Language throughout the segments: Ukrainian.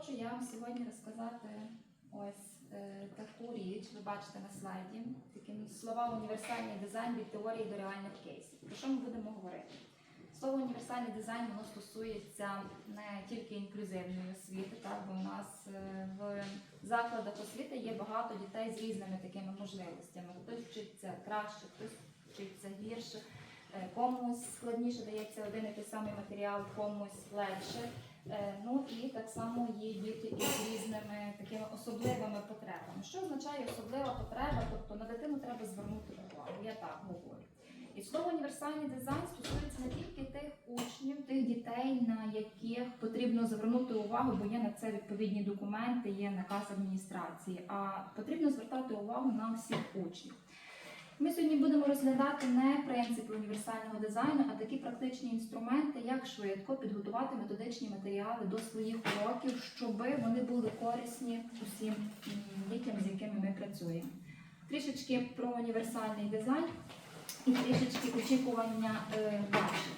Хочу я вам сьогодні розказати ось е, таку річ. Ви бачите на слайді. Такі слова універсальний дизайн від теорії до реальних кейсів. Про що ми будемо говорити? Слово універсальний дизайн воно стосується не тільки інклюзивної освіти, так бо у нас е, в закладах освіти є багато дітей з різними такими можливостями. Хтось вчиться краще, хтось вчиться гірше. Е, Комусь складніше дається один і той самий матеріал, комусь легше. Е, Ну і так само є діти із різними такими особливими потребами. Що означає особлива потреба? Тобто на дитину треба звернути увагу. Я так говорю. І слово універсальний дизайн стосується не тільки тих учнів, тих дітей, на яких потрібно звернути увагу, бо є на це відповідні документи, є наказ адміністрації. А потрібно звертати увагу на всіх учнів. Ми сьогодні будемо розглядати не принципи універсального дизайну, а такі практичні інструменти, як швидко підготувати методичні матеріали до своїх уроків, щоб вони були корисні усім дітям, з якими ми працюємо. Трішечки про універсальний дизайн і трішечки очікування е, ваші.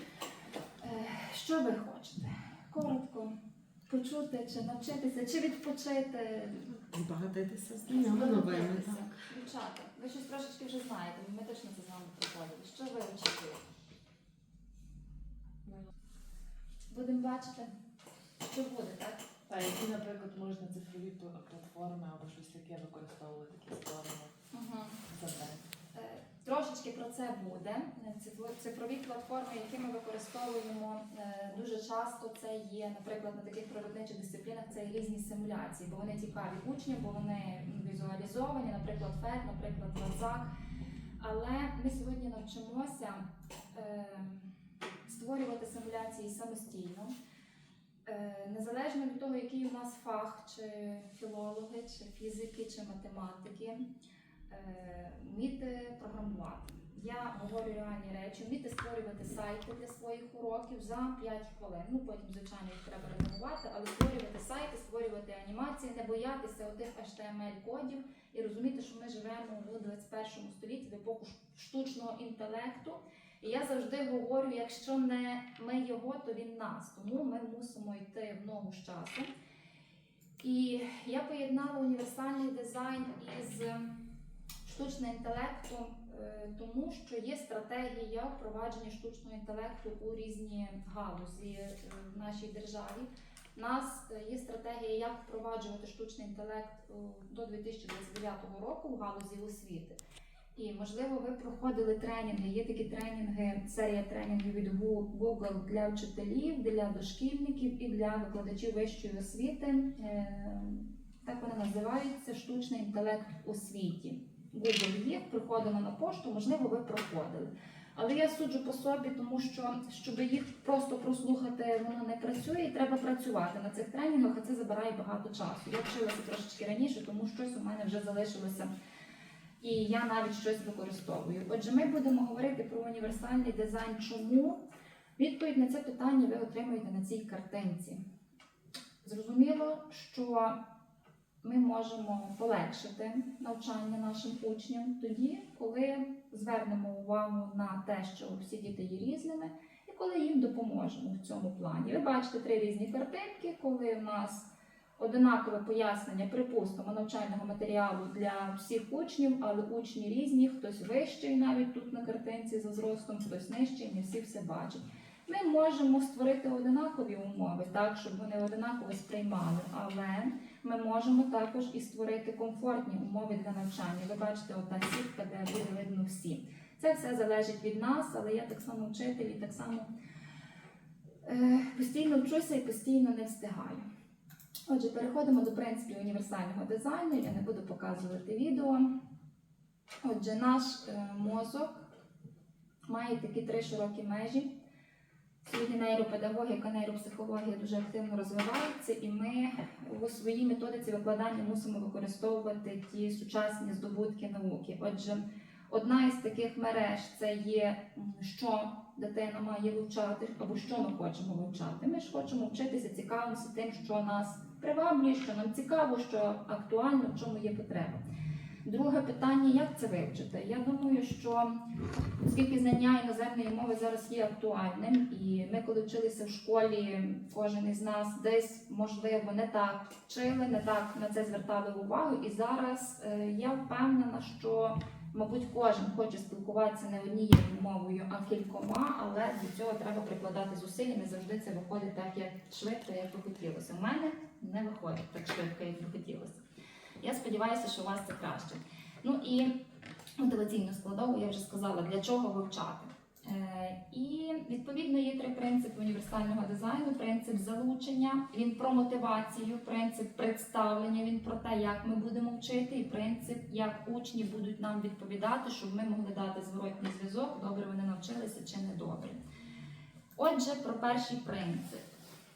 Е, що ви хочете? Коротко почути, чи навчитися, чи відпочити, Збагатитися новими. Збагатитися. Дівчата, ви щось трошечки вже знаєте, ми точно це з вами проходили. Що ви очікуєте? Будемо бачити, що буде, так? Та які, наприклад, можна цифрові платформи або щось таке використовувати такі створення Угу. Трошечки про це буде. Цифрові платформи, які ми використовуємо е, дуже часто, це є, наприклад, на таких природничих дисциплінах це різні симуляції, бо вони цікаві учням, бо вони візуалізовані, наприклад, ФЕД, наприклад, Лазак. Але ми сьогодні навчимося е, створювати симуляції самостійно. Е, Незалежно від того, який у нас фах, чи філологи, чи фізики, чи математики, вміти програмувати. Я говорю реальні речі, вміти створювати сайти для своїх уроків за 5 хвилин. Ну потім, звичайно, їх треба редагувати, але створювати сайти, створювати анімації, не боятися отих HTML-кодів і розуміти, що ми живемо у 21 столітті в епоху штучного інтелекту. І я завжди говорю, якщо не ми його, то він нас. Тому ми мусимо йти в ногу з часом. І я поєднала універсальний дизайн із штучним інтелектом, е, тому що є стратегія впровадження штучного інтелекту у різні галузі е, в нашій державі. У нас е, є стратегія, як впроваджувати штучний інтелект до 2029 року в галузі освіти. І можливо, ви проходили тренінги. Є такі тренінги, серія тренінгів від Google для вчителів, для дошкільників і для викладачів вищої освіти. Так вони називаються штучний інтелект у світі. Google їх приходили на пошту, можливо, ви проходили. Але я суджу по собі, тому що щоб їх просто прослухати, воно не працює, і треба працювати на цих тренінгах, а це забирає багато часу. Я вчилася трошечки раніше, тому щось у мене вже залишилося і я навіть щось використовую. Отже, ми будемо говорити про універсальний дизайн. Чому? Відповідь на це питання ви отримуєте на цій картинці. Зрозуміло, що ми можемо полегшити навчання нашим учням тоді, коли звернемо увагу на те, що всі діти є різними, і коли їм допоможемо в цьому плані. Ви бачите три різні картинки, коли в нас одинакове пояснення, припустимо, навчального матеріалу для всіх учнів, але учні різні, хтось вищий навіть тут на картинці за зростом, хтось нижчий, не всі все бачать. Ми можемо створити одинакові умови, так, щоб вони одинаково сприймали, але ми можемо також і створити комфортні умови для навчання. Ви бачите, ота сітка, де буде видно всі. Це все залежить від нас, але я так само вчитель і так само е, постійно вчуся і постійно не встигаю. Отже, переходимо до принципів універсального дизайну. Я не буду показувати відео. Отже, наш е, мозок має такі три широкі межі. Сьогодні нейропедагогіка, нейропсихологія дуже активно розвиваються, і ми у своїй методиці викладання мусимо використовувати ті сучасні здобутки науки. Отже, одна із таких мереж це є, що дитина має вивчати, або що ми хочемо вивчати. Ми ж хочемо вчитися, цікавимося тим, що нас приваблює, що нам цікаво, що актуально, в чому є потреба. Друге питання, як це вивчити? Я думаю, що оскільки знання іноземної мови зараз є актуальним, і ми, коли вчилися в школі, кожен із нас десь можливо не так вчили, не так на це звертали увагу. І зараз е, я впевнена, що мабуть кожен хоче спілкуватися не однією мовою, а кількома, але до цього треба прикладати зусилля. Не завжди це виходить так, як швидко, як би хотілося. У мене не виходить так швидко, як би хотілося. Я сподіваюся, що у вас це краще. Ну і мотиваційну складову я вже сказала, для чого вивчати. Е, і відповідно є три принципи універсального дизайну: принцип залучення, він про мотивацію, принцип представлення, він про те, як ми будемо вчити, і принцип, як учні будуть нам відповідати, щоб ми могли дати зворотній зв'язок, добре вони навчилися чи не добре. Отже, про перший принцип.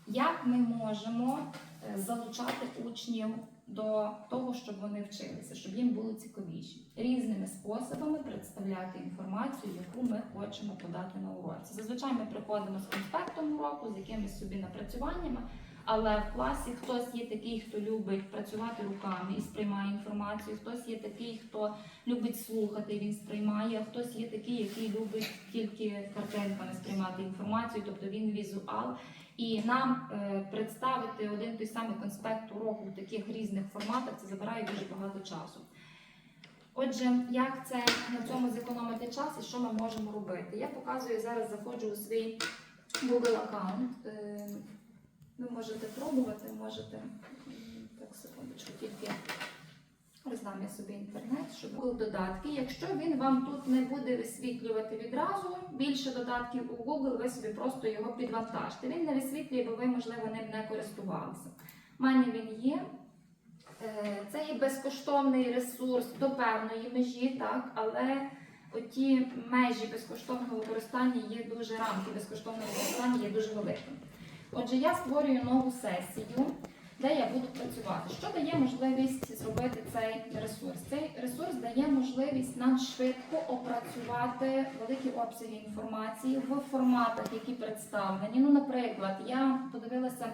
Як ми можемо е, залучати учнів до того, щоб вони вчилися, щоб їм було цікавіше, різними способами представляти інформацію, яку ми хочемо подати на уроці. Зазвичай ми приходимо з конспектом уроку, з якимись собі напрацюваннями, але в класі хтось є такий, хто любить працювати руками і сприймає інформацію, хтось є такий, хто любить слухати, він сприймає, а хтось є такий, який любить тільки картинками сприймати інформацію, тобто він візуал. І нам е, представити один той самий конспект уроку в таких різних форматах це забирає дуже багато часу. Отже, як це на цьому зекономити час і що ми можемо робити? Я показую зараз, заходжу у свій Google аккаунт. Е, ви можете пробувати, можете так, секундочку, тільки роздам я собі інтернет, щоб Google додатки. Якщо він вам тут не буде висвітлювати відразу більше додатків у Google, ви собі просто його підвантажте. Він не висвітлює, бо ви, можливо, ним не користувалися. У мене він є. Е, Це є безкоштовний ресурс до певної межі, так, але оті межі безкоштовного використання є дуже рамки безкоштовного використання є дуже великими. Отже, я створюю нову сесію, де я буду працювати. Що дає можливість зробити цей ресурс? Цей ресурс дає можливість нам швидко опрацювати великі обсяги інформації в форматах, які представлені. Ну, наприклад, я подивилася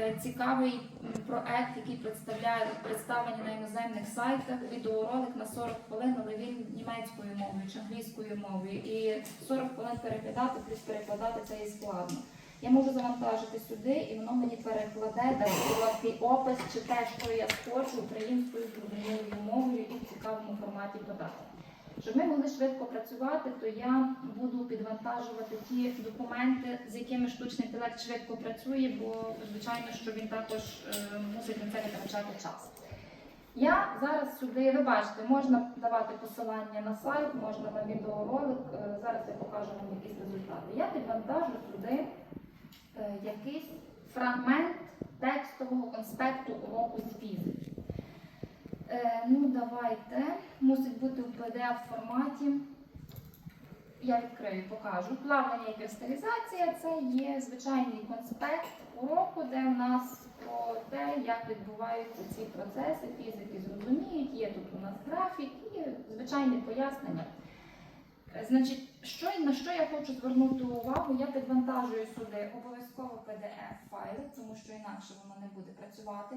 е, цікавий проект, який представляє представлені на іноземних сайтах. Відеоролик на 40 хвилин, але він німецькою мовою чи англійською мовою. І 40 хвилин переглядати плюс перекладати це є складно. Я можу завантажити сюди, і воно мені перекладе дати короткий опис чи те, що я хочу українською зрозумілою мовою і в цікавому форматі подати. Щоб ми могли швидко працювати, то я буду підвантажувати ті документи, з якими штучний інтелект швидко працює, бо звичайно, що він також е, мусить на це витрачати час. Я зараз сюди, ви бачите, можна давати посилання на сайт, можна на відеоролик. Е, Зараз я покажу вам якісь результати. Я підвантажу сюди якийсь фрагмент текстового конспекту уроку з фізики. Е, ну, давайте. Мусить бути в PDF форматі. Я відкрию, покажу. Плавлення і кристалізація це є звичайний конспект уроку, де в нас про те, як відбуваються ці процеси, фізики зрозуміють. Є тут у нас графік і звичайне пояснення. Е, Значить, що на що я хочу звернути увагу, я підвантажую сюди обов'язково PDF-файл, тому що інакше воно не буде працювати.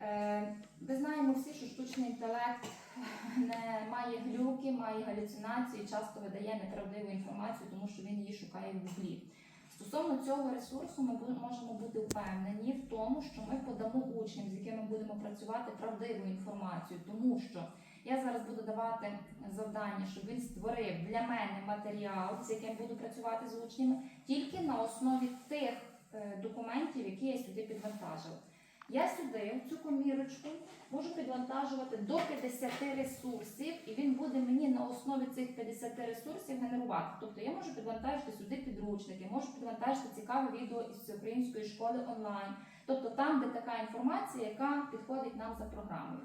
Е, Ми знаємо всі, що штучний інтелект не має глюки, має галюцинації, часто видає неправдиву інформацію, тому що він її шукає в гуглі. Стосовно цього ресурсу, ми можемо бути впевнені в тому, що ми подамо учням, з якими будемо працювати, правдиву інформацію, тому що я зараз буду давати завдання, щоб він створив для мене матеріал, з яким буду працювати з учнями, тільки на основі тих е, документів, які я сюди підвантажила. Я сюди, в цю комірочку, можу підвантажувати до 50 ресурсів, і він буде мені на основі цих 50 ресурсів генерувати. Тобто я можу підвантажити сюди підручники, можу підвантажити цікаве відео із української школи онлайн. Тобто там, де така інформація, яка підходить нам за програмою.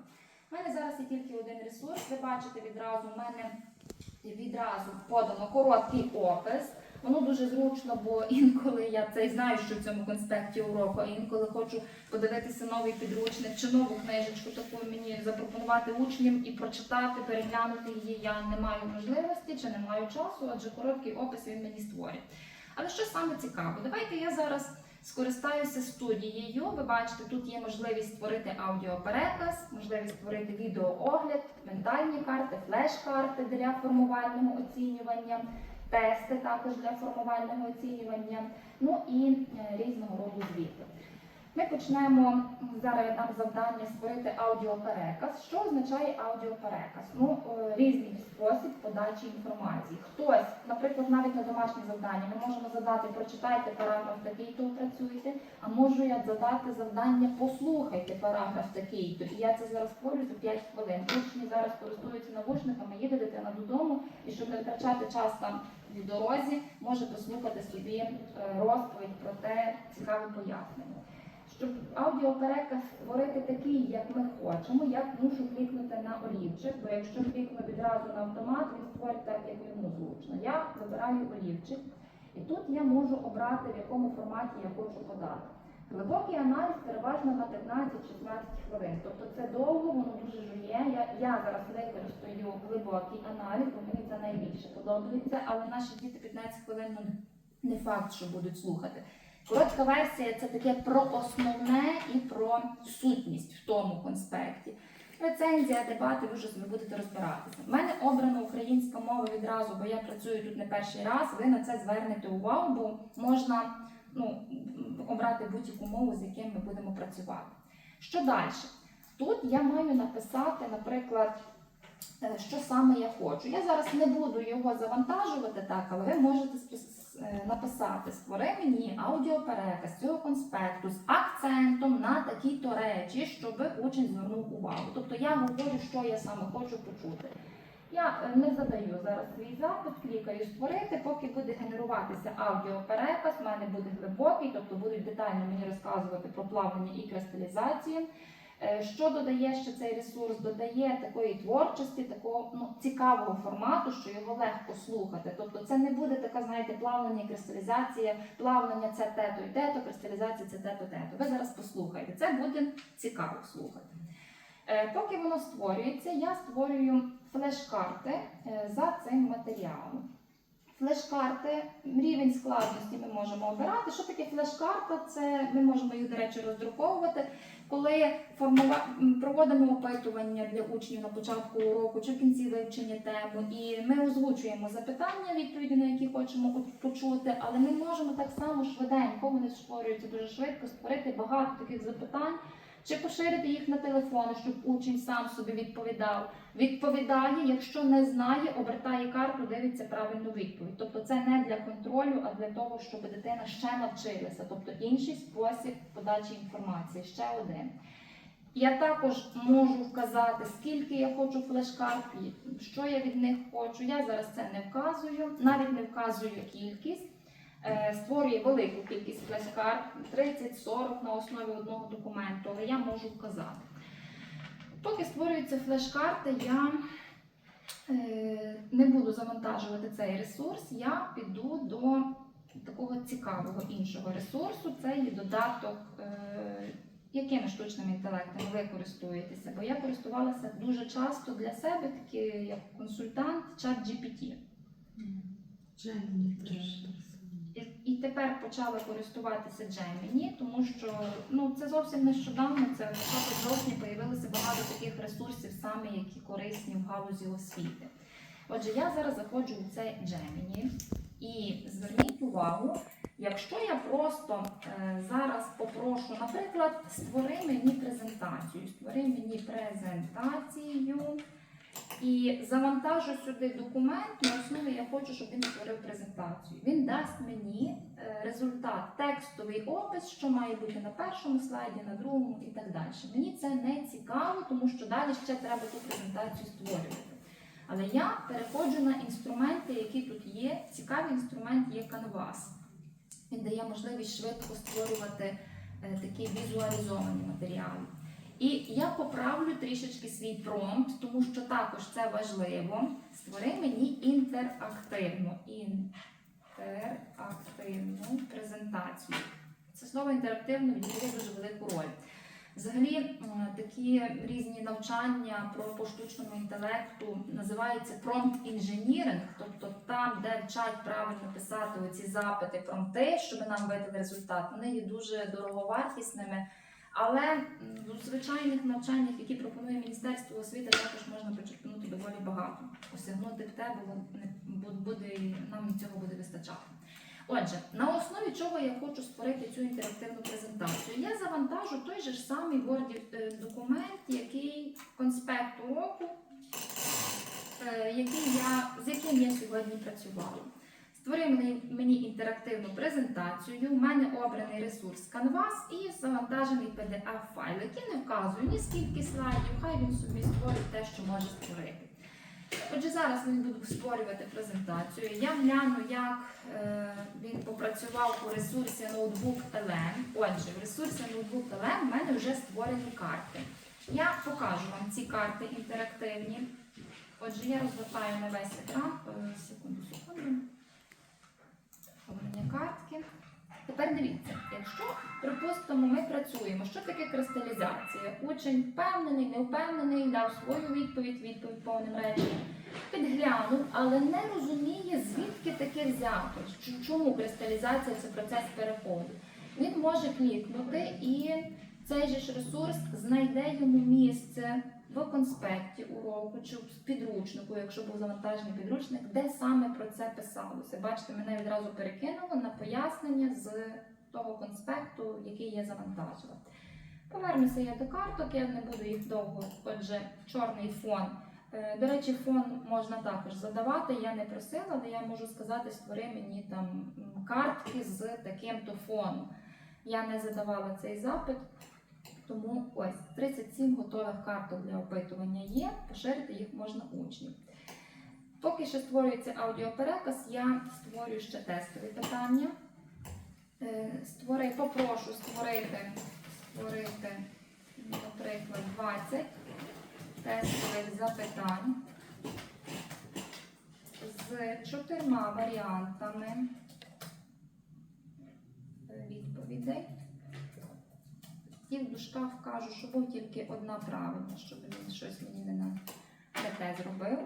У мене зараз є тільки один ресурс. Ви бачите відразу, у мене відразу подано короткий опис. Воно дуже зручно, бо інколи я це й знаю, що в цьому конспекті уроку, а інколи хочу подивитися новий підручник чи нову книжечку, таку мені запропонувати учням і прочитати, переглянути її. Я не маю можливості чи не маю часу, адже короткий опис він мені створює. Але що саме цікаво? Давайте я зараз Скористаюся студією. Ви бачите, тут є можливість створити аудіопереказ, можливість створити відеоогляд, ментальні карти, флеш-карти для формувального оцінювання, тести також для формувального оцінювання, ну і е, різного роду звіти. Ми почнемо зараз нам завдання створити аудіопереказ. Що означає аудіопереказ? Ну, е, різний спосіб подачі інформації. Хтось, наприклад, навіть на домашнє завдання, ми можемо задати прочитайте параграф такий, то опрацюйте, а можу я задати завдання послухайте параграф такий, то і я це зараз створю за 5 хвилин. Учні зараз користуються навушниками, їде дитина додому, і щоб не втрачати час там в дорозі, може послухати собі е, розповідь про те цікаве пояснення. Щоб аудіопереказ створити такий, як ми хочемо, я мушу клікнути на олівчик, бо якщо клікну відразу на автомат, він створить так, як йому зручно. Я вибираю олівчик, і тут я можу обрати, в якому форматі я хочу подати. Глибокий аналіз переважно на 15-16 хвилин. Тобто це довго, воно дуже жує. Я, я зараз використаю глибокий аналіз, бо мені це найбільше подобається, але наші діти 15 хвилин ну, не факт, що будуть слухати. Коротка версія це таке про основне і про сутність в тому конспекті. Рецензія, дебати, ви вже будете розбиратися. У мене обрана українська мова відразу, бо я працюю тут не перший раз. Ви на це звернете увагу, бо можна ну, обрати будь-яку мову, з яким ми будемо працювати. Що далі? Тут я маю написати, наприклад, е, що саме я хочу. Я зараз не буду його завантажувати так, але ви можете написати створи мені аудіопереказ цього конспекту з акцентом на такі-то речі, щоб учень звернув увагу. Тобто я говорю, що я саме хочу почути. Я е, не задаю зараз свій запит, клікаю створити, поки буде генеруватися аудіопереказ, в мене буде глибокий, тобто будуть детально мені розказувати про плавлення і кристалізацію. Е, Що додає ще цей ресурс? Додає такої творчості, такого ну, цікавого формату, що його легко слухати. Тобто це не буде така, знаєте, плавлення, кристалізація, плавлення це тето і тето, кристалізація це тето тето. Ви зараз послухайте. Це буде цікаво слухати. Е, Поки воно створюється, я створюю флеш-карти е, за цим матеріалом. Флеш-карти, рівень складності ми можемо обирати. Що таке флеш-карта? Це ми можемо їх, до речі, роздруковувати. Коли формува... проводимо опитування для учнів на початку уроку чи в кінці вивчення теми, і ми озвучуємо запитання, відповіді на які хочемо почути, але ми можемо так само швиденько, вони створюються дуже швидко, створити багато таких запитань. Чи поширити їх на телефони, щоб учень сам собі відповідав. Відповідає, якщо не знає, обертає карту, дивиться правильну відповідь. Тобто це не для контролю, а для того, щоб дитина ще навчилася. Тобто інший спосіб подачі інформації, ще один. Я також можу вказати, скільки я хочу флеш-карт, що я від них хочу. Я зараз це не вказую, навіть не вказую кількість. Е, Створює велику кількість флеш-карт, 30-40 на основі одного документу, але я можу вказати. Поки створюються флеш-карти, я е, не буду завантажувати цей ресурс, я піду до такого цікавого іншого ресурсу. Це є додаток, е, якими штучними інтелектами ви користуєтеся. Бо я користувалася дуже часто для себе, як консультант, чат GPT. Теж. І, тепер почала користуватися Gemini, тому що ну це зовсім нещодавно. Це в жовтні появилося багато таких ресурсів, саме які корисні в галузі освіти. Отже, я зараз заходжу у цей Gemini і зверніть увагу, якщо я просто е, зараз попрошу, наприклад, створи мені презентацію, створи мені презентацію. І завантажу сюди документ, на основі я хочу, щоб він створив презентацію. Він дасть мені е, результат, текстовий опис, що має бути на першому слайді, на другому і так далі. Мені це не цікаво, тому що далі ще треба ту презентацію створювати. Але я переходжу на інструменти, які тут є. Цікавий інструмент є Canvas. Він дає можливість швидко створювати е, такі візуалізовані матеріали. І я поправлю трішечки свій промпт, тому що також це важливо. Створи мені інтерактивну, інтерактивну презентацію. Це слово інтерактивно відіграє дуже велику роль. Взагалі такі різні навчання про по штучному інтелекту називаються промпт інженіринг, тобто там, де вчать правильно писати оці запити промпти, щоб нам видали результат. Вони є дуже дороговартісними. Але в звичайних навчаннях, які пропонує Міністерство освіти, також можна почерпнути доволі багато. Осягнути в тебе бо буде нам цього буде вистачати. Отже, на основі чого я хочу створити цю інтерактивну презентацію? Я завантажу той же ж самий Word е, документ, який конспект уроку, е, який я, з яким я сьогодні працювала. Створив мені, інтерактивну презентацію. У мене обраний ресурс Canvas і завантажений PDF-файл, який не вказує ні скільки слайдів, хай він собі створить те, що може створити. Отже, зараз він буду створювати презентацію. Я гляну, як е, він попрацював у ресурсі Notebook LM. Отже, в ресурсі Notebook LM в мене вже створені карти. Я покажу вам ці карти інтерактивні. Отже, я розвертаю на весь екран. Е, Секунду, секунду. Обрання картки. Тепер дивіться, якщо, припустимо, ми працюємо, що таке кристалізація? Учень впевнений, не впевнений, дав свою відповідь, відповідь повним реченням, підглянув, але не розуміє, звідки таке взято, чому кристалізація це процес переходу. Він може клікнути і цей же ж ресурс знайде йому місце в конспекті уроку чи в підручнику, якщо був завантажений підручник, де саме про це писалося. Бачите, мене відразу перекинуло на пояснення з того конспекту, який я завантажила. Повернуся я до карток, я не буду їх довго. Отже, чорний фон. Е, До речі, фон можна також задавати. Я не просила, але я можу сказати, створи мені там картки з таким-то фоном. Я не задавала цей запит. Тому ось 37 готових карток для опитування є, поширити їх можна учнів. Поки що створюється аудіопереказ, я створюю ще тестові питання. Е, Створи, попрошу створити, створити, наприклад, 20 тестових запитань з чотирма варіантами е, відповідей. І в дужках вкажу, що був тільки одна правильна, щоб він щось мені не, не те зробив.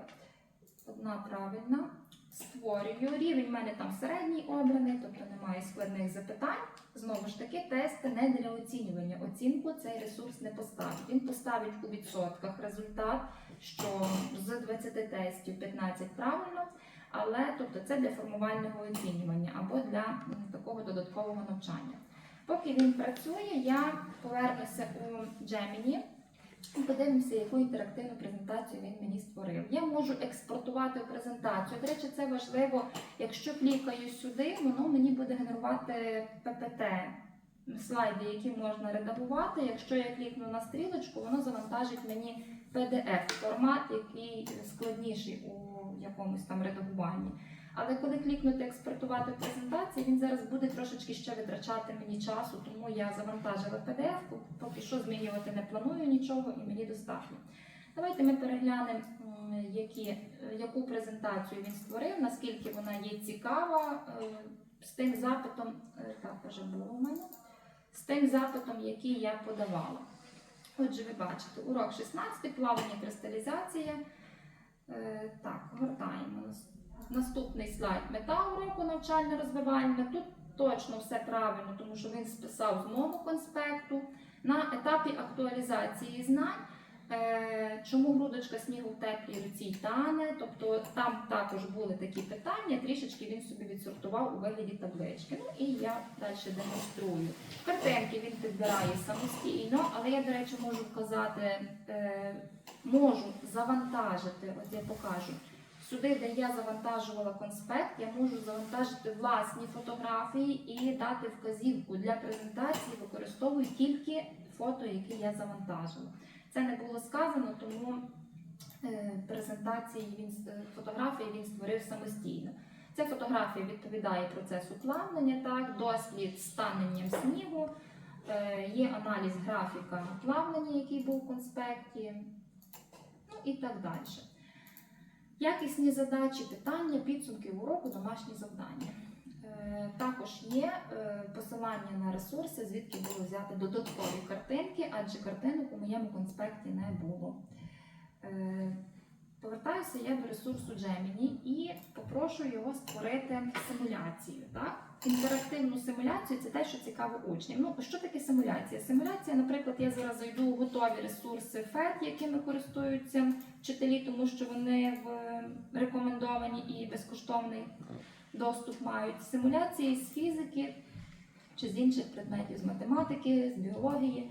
Одна правильна. Створюю. Рівень в мене там середній обраний, тобто немає складних запитань. Знову ж таки, тести не для оцінювання. Оцінку цей ресурс не поставить. Він поставить у відсотках результат, що з 20 тестів 15 правильно, але тобто це для формувального оцінювання або для такого додаткового навчання. Поки він працює, я повернуся у Gemini і подивимося, яку інтерактивну презентацію він мені створив. Я можу експортувати презентацію. До речі, це важливо. Якщо клікаю сюди, воно мені буде генерувати ППТ. Слайди, які можна редагувати. Якщо я клікну на стрілочку, воно завантажить мені PDF формат, який складніший у якомусь там редагуванні. Але коли клікнути експортувати презентацію, він зараз буде трошечки ще витрачати мені часу, тому я завантажила PDF, поки що змінювати не планую нічого і мені достатньо. Давайте ми переглянемо, які, яку презентацію він створив, наскільки вона є цікава е, з тим запитом, е, так вже було у мене, з тим запитом, який я подавала. Отже, ви бачите, урок 16, плавання кристалізація. Е, Так, гортаємо. Нас- Наступний слайд. Мета уроку навчально-розвивальна. Тут точно все правильно, тому що він списав з мого конспекту. На етапі актуалізації знань. е, Чому грудочка снігу в теплій руці тане? Тобто там також були такі питання, трішечки він собі відсортував у вигляді таблички. Ну і я далі демонструю. Картинки він підбирає самостійно, але я, до речі, можу вказати, е, можу завантажити, от я покажу. Сюди, де я завантажувала конспект, я можу завантажити власні фотографії і дати вказівку для презентації, використовую тільки фото, які я завантажила. Це не було сказано, тому е, презентації він е, фотографії він створив самостійно. Ця фотографія відповідає процесу плавлення, так, дослід станенням снігу, е, є аналіз графіка плавлення, який був в конспекті, ну і так далі. Якісні задачі, питання, підсумки уроку, домашні завдання. Е, Також є е, посилання на ресурси, звідки було взяти додаткові картинки, адже картинок у моєму конспекті не було. Повертаюся я до ресурсу Gemini і попрошу його створити симуляцію. Так? Інтерактивну симуляцію це те, що цікаво учням. Ну, що таке симуляція? Симуляція, наприклад, я зараз зайду у готові ресурси FED, якими користуються вчителі, тому що вони в рекомендовані і безкоштовний доступ мають. Симуляції з фізики чи з інших предметів, з математики, з біології.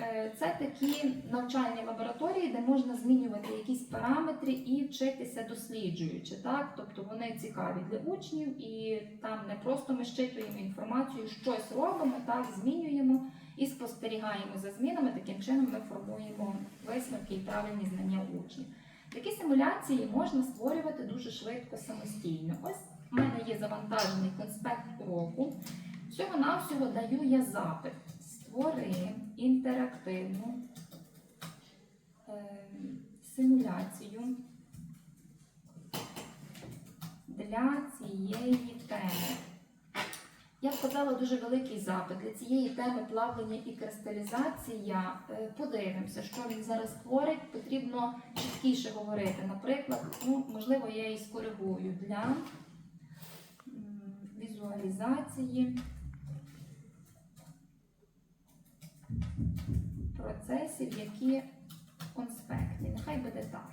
Е, Це такі навчальні лабораторії, де можна змінювати якісь параметри і вчитися досліджуючи. Так? Тобто вони цікаві для учнів, і там не просто ми щитуємо інформацію, щось робимо, так, змінюємо і спостерігаємо за змінами. Таким чином ми формуємо висновки і правильні знання учнів. Такі симуляції можна створювати дуже швидко самостійно. Ось у мене є завантажений конспект уроку. Всього-навсього даю я запит. Створи інтерактивну ем, симуляцію для цієї теми. Я вказала дуже великий запит для цієї теми плавлення і кристалізація. Е, Подивимося, що він зараз творить. Потрібно чіткіше говорити. Наприклад, ну, можливо, я її скоригую для візуалізації процесів, які в конспекті. Нехай буде так.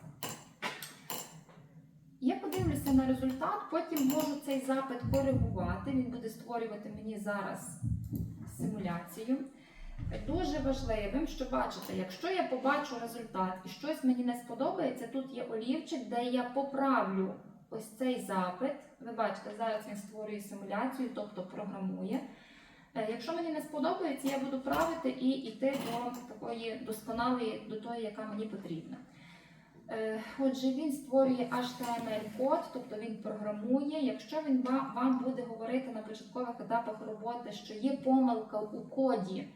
Я подивлюся на результат, потім можу цей запит коригувати. Він буде створювати мені зараз симуляцію. Дуже важливим, що бачите, якщо я побачу результат і щось мені не сподобається, тут є олівчик, де я поправлю ось цей запит. Ви бачите, зараз він створює симуляцію, тобто програмує. Е, Якщо мені не сподобається, я буду правити і йти до такої досконалої, до тої, яка мені потрібна. Е, Отже, він створює HTML-код, тобто він програмує. Якщо він вам буде говорити на початкових етапах роботи, що є помилка у коді,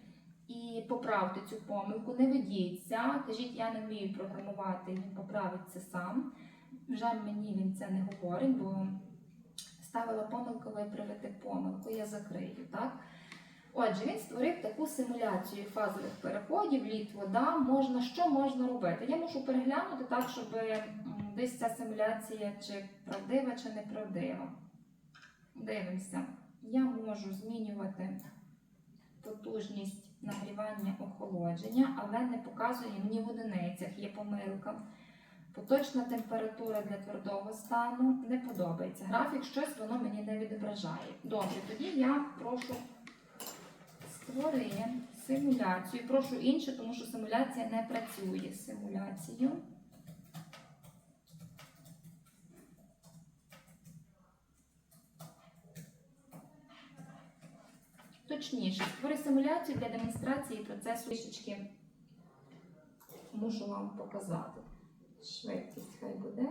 і поправте цю помилку, не ведіться, кажіть, я не вмію програмувати, він поправить це сам. Жаль, мені він це не говорить, бо ставила помилку, виправити помилку, я закрию. Так? Отже, він створив таку симуляцію фазових переходів, лід, вода. Можна, що можна робити? Я мушу переглянути так, щоб десь ця симуляція чи правдива, чи неправдива. Дивимося. Я можу змінювати потужність нагрівання охолодження, але не показує мені в одиницях, є помилка. Поточна температура для твердого стану не подобається. Графік щось воно мені не відображає. Добре, тоді я прошу створи симуляцію. Прошу інше, тому що симуляція не працює. Симуляцію. Точніше, створи симуляцію для демонстрації процесу трішечки мушу вам показати. Швидкість хай буде.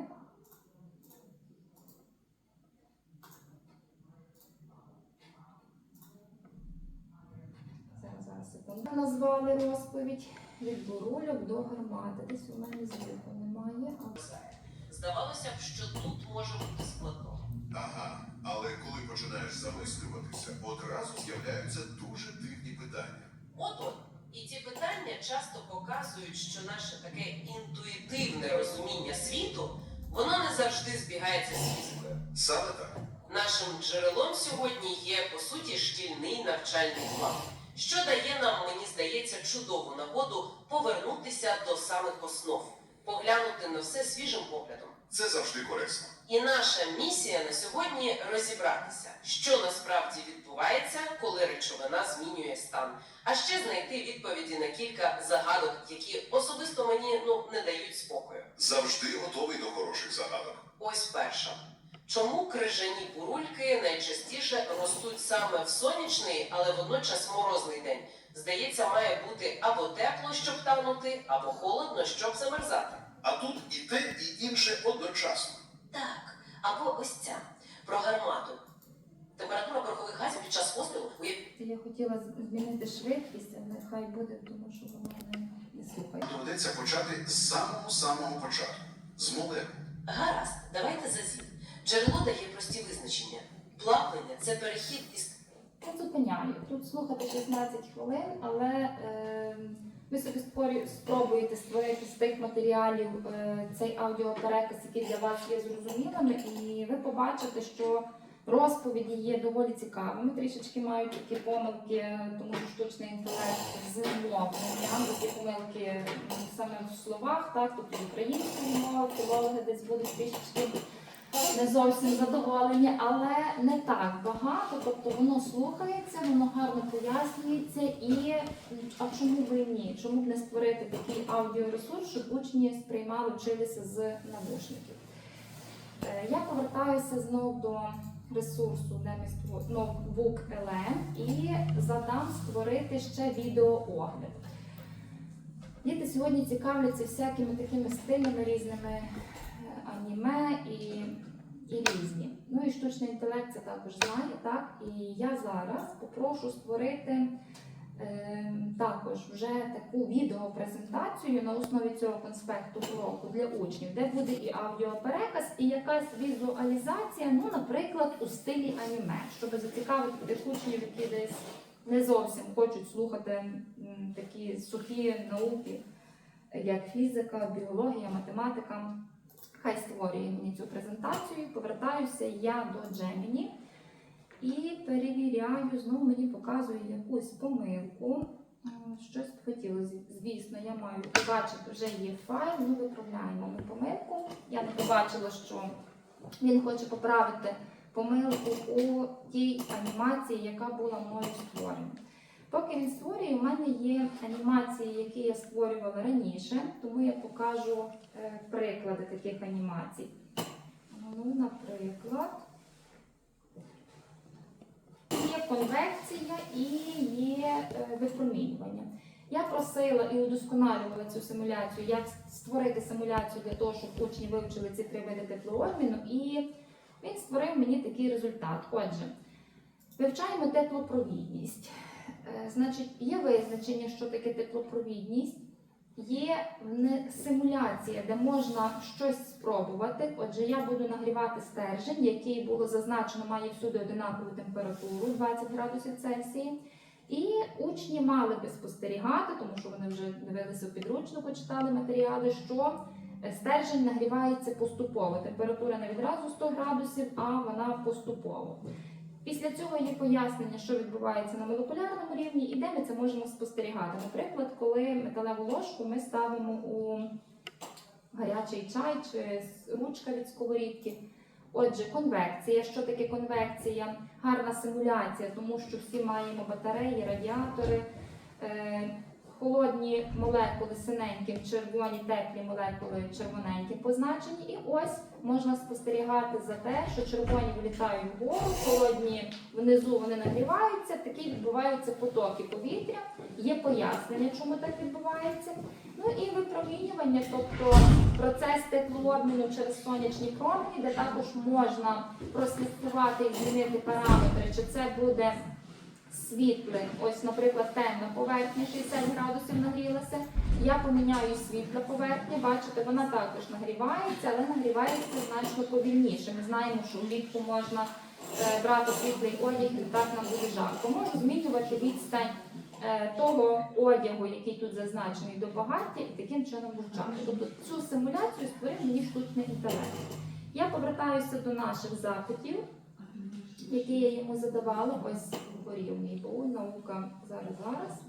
Зараз, зараз секунду. Назвали розповідь від бурульок до гармати. Десь у мене звуку немає. А Здавалося б, що тут може бути складно. Ага, але коли починаєш замислюватися, одразу з'являються дуже дивні питання. От-от. І ці питання часто показують, що наше таке інтуїтивне розуміння світу, воно не завжди збігається з фізикою. Саме так. Нашим джерелом сьогодні є, по суті, шкільний навчальний план, що дає нам, мені здається, чудову нагоду повернутися до самих основ, поглянути на все свіжим поглядом. Це завжди корисно. І наша місія на сьогодні розібратися, що насправді відбувається, коли речовина змінює стан, а ще знайти відповіді на кілька загадок, які особисто мені ну не дають спокою. Завжди готовий до хороших загадок. Ось перша. Чому крижані бурульки найчастіше ростуть саме в сонячний, але водночас морозний день? Здається, має бути або тепло, щоб танути, або холодно, щоб замерзати. А тут і те, і інше одночасно. Так, або ось ця про гармату. Температура порохових газів під час пострілу уяв- Я хотіла змінити швидкість, але хай буде, тому що воно не, не слухає. Доведеться почати з самого самого початку. З молекул. Гаразд, давайте за зі. Джерело дає прості визначення. Плавлення це перехід із Не зупиняю. Тут слухати 16 хвилин, але е, ви собі спорі- спробуєте створити з тих матеріалів е, цей аудіопереказ, який для вас є зрозумілими, і ви побачите, що розповіді є доволі цікавими. Трішечки мають такі помилки, тому що штучний інтелект з мовленням, такі помилки саме в словах, так, тобто в українській мові, філологи десь будуть трішечки не зовсім задоволені, але не так багато. Тобто воно слухається, воно гарно пояснюється і а чому би і ні? Чому б не створити такий аудіоресурс, щоб учні сприймали, вчилися з навушників? Е, Я повертаюся знову до ресурсу, ноутбук LM і задам створити ще відеоогляд. Діти сьогодні цікавляться всякими такими стилями різними е, аніме і, і різні. Ну і штучний інтелект це також знає, так? І я зараз попрошу створити е, також вже таку відеопрезентацію на основі цього конспекту уроку для учнів, де буде і аудіопереказ, і якась візуалізація, ну, наприклад, у стилі аніме, щоб зацікавити тих учнів, які десь не зовсім хочуть слухати такі сухі науки, як фізика, біологія, математика. Створює мені цю презентацію. Повертаюся я до Gemini і перевіряю, знову мені показує якусь помилку. Щось б хотілося, звісно, я маю побачити, вже є файл, ми виправляємо ми помилку. Я не побачила, що він хоче поправити помилку у тій анімації, яка була мною створена. Поки він створює, у мене є анімації, які я створювала раніше, тому я покажу е, приклади таких анімацій. Ну, наприклад, є конвекція і є е, випромінювання. Я просила і удосконалювала цю симуляцію, як створити симуляцію для того, щоб учні вивчили ці три види теплообміну, і він створив мені такий результат. Отже, вивчаємо теплопровідність. Е, Значить, є визначення, що таке теплопровідність. Є симуляція, де можна щось спробувати. Отже, я буду нагрівати стержень, який було зазначено, має всюди одинакову температуру 20 градусів Цельсія. І учні мали би спостерігати, тому що вони вже дивилися у підручнику, читали матеріали, що е, стержень нагрівається поступово. Температура не відразу 100 градусів, а вона поступово. Після цього є пояснення, що відбувається на молекулярному рівні, і де ми це можемо спостерігати. Наприклад, коли металеву ложку ми ставимо у гарячий чай чи ручка від сковорідки. Отже, конвекція. Що таке конвекція? Гарна симуляція, тому що всі маємо батареї, радіатори. Холодні молекули синенькі, червоні теплі молекули червоненькі позначені. І ось можна спостерігати за те, що червоні вилітають вгору, холодні внизу вони нагріваються, такі відбуваються потоки повітря. Є пояснення, чому так відбувається. Ну і випромінювання, тобто процес теплообміну через сонячні промені, де також можна прослідкувати і змінити параметри, чи це буде світле, ось, наприклад, темна поверхня 60 градусів нагрілася. Я поміняю світла поверхня, бачите, вона також нагрівається, але нагрівається значно повільніше. Ми знаємо, що влітку можна е, брати світлий одяг і так нам буде жарко. Можу змінювати відстань е, того одягу, який тут зазначений до багаття, і таким чином вивчати. Тобто цю симуляцію створив мені штучний інтелект. Я повертаюся до наших запитів, які я йому задавала. Ось горів мій наука зараз зараз.